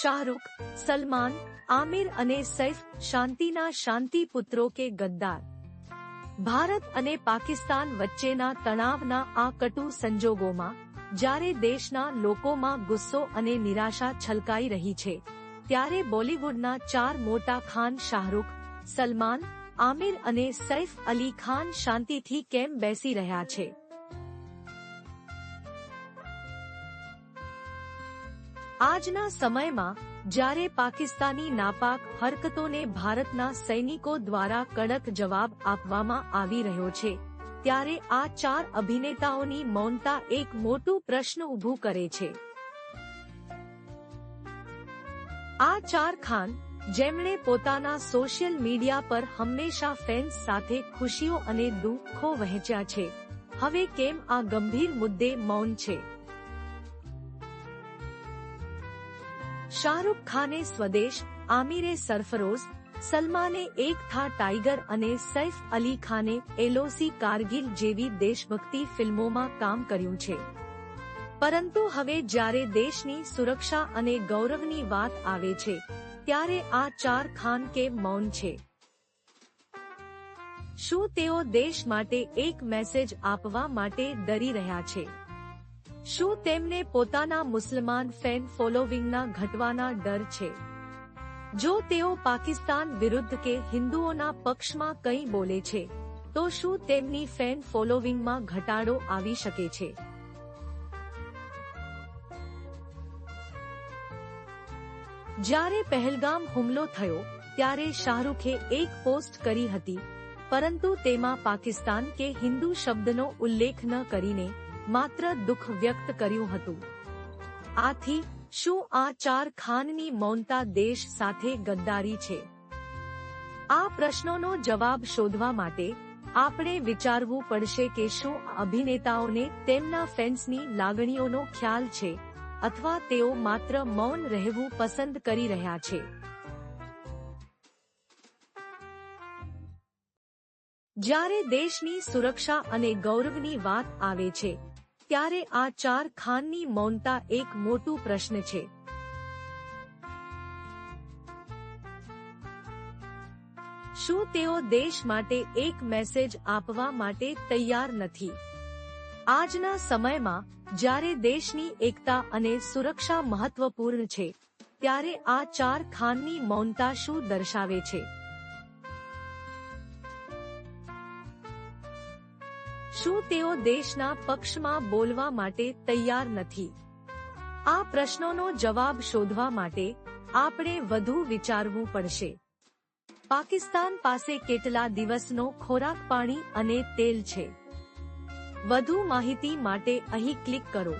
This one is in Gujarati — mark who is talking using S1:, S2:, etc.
S1: શાહરૂખ, સલમાન, આમિર અને સૈફ શાંતિના શાંતિ પુત્રો કે ગદ્દાર. ભારત અને પાકિસ્તાન વચ્ચેના તણાવના આ કટુ સંજોગોમાં, જ્યારે દેશના લોકોમાં ગુસ્સો અને નિરાશા છલકાઈ રહી છે, ત્યારે બોલિવૂડના ચાર મોટા ખાન શાહરૂખ, સલમાન, આમિર અને સૈફ અલી ખાન શાંતિથી કેમ બેસી રહ્યા છે? આજના સમયમાં, જ્યારે પાકિસ્તાની નાપાક હરકતોને ભારતના સૈનિકો દ્વારા કડક જવાબ આપવામાં આવી રહ્યો છે, ત્યારે આ ચાર અભિનેતાઓની મૌનતા એક મોટું પ્રશ્ન ઊભું કરે છે. આ ચાર ખાન, જેમણે પોતાના સોશિયલ મીડિયા પર હંમેશા ફેન્સ સાથે ખુશીઓ અને દુઃખો વહેંચ્યા છે, હવે કેમ આ ગંભીર મુદ્દે મૌન છે? શાહરૂખ ખાને સ્વદેશ, આમિરે સરફરોઝ, સલમાને એક થા ટાઈગર અને સૈફ અલી ખાને એલઓસી કારગિલ જેવી દેશભક્તિ ફિલ્મોમાં કામ કર્યું છે. પરંતુ હવે જ્યારે દેશની સુરક્ષા અને ગૌરવની વાત આવે છે, ત્યારે આ ચાર ખાન કે મૌન છે. શું તેઓ દેશ માટે એક મેસેજ આપવા માટે ડરી રહ્યા છે? શું તેમને પોતાના મુસલમાન ફેન ફોલોવિંગના ઘટવાના ડર છે? જો તેઓ પાકિસ્તાન વિરુદ્ધ કે હિન્દુઓના પક્ષમાં કંઈ બોલે છે, તો શું તેમની ફેન ફોલોવિંગમાં ઘટાડો આવી શકે છે? જ્યારે પહેલગામ હુમલો થયો, ત્યારે શાહરૂખે એક પોસ્ટ કરી હતી, પરંતુ તેમાં પાકિસ્તાન કે હિન્દુ શબ્દનો ઉલ્લેખ ન કરીને માત્ર દુઃખ વ્યક્ત કર્યું હતું. આથી શું આ ચાર ખાનની મૌનતા દેશ સાથે ગદ્દારી છે? આ પ્રશ્નોનો જવાબ શોધવા માટે આપણે વિચારવું પડશે કે શું અભિનેતાઓને તેમના ફેન્સની લાગણીઓનો ખ્યાલ છે અથવા તેઓ માત્ર મૌન રહેવું પસંદ કરી રહ્યા છે. જ્યારે દેશની સુરક્ષા અને ગૌરવની વાત આવે છે ત્યારે આ ચાર ખાનની મૌનતા એક મોટું પ્રશ્ન છે. શું તેઓ દેશ માટે એક મેસેજ આપવા માટે તૈયાર નથી? આજના સમયમાં, જ્યારે દેશની એકતા અને સુરક્ષા મહત્વપૂર્ણ છે, ત્યારે આ ચાર ખાનની મૌનતા શું દર્શાવે છે? શું તેઓ દેશના પક્ષમાં બોલવા માટે તૈયાર નથી? આ પ્રશ્નોનો જવાબ શોધવા માટે આપણે વધુ વિચારવું પડશે. પાકિસ્તાન પાસે કેટલા દિવસનો ખોરાક પાણી અને તેલ છે? વધુ માહિતી માટે અહીં ક્લિક કરો.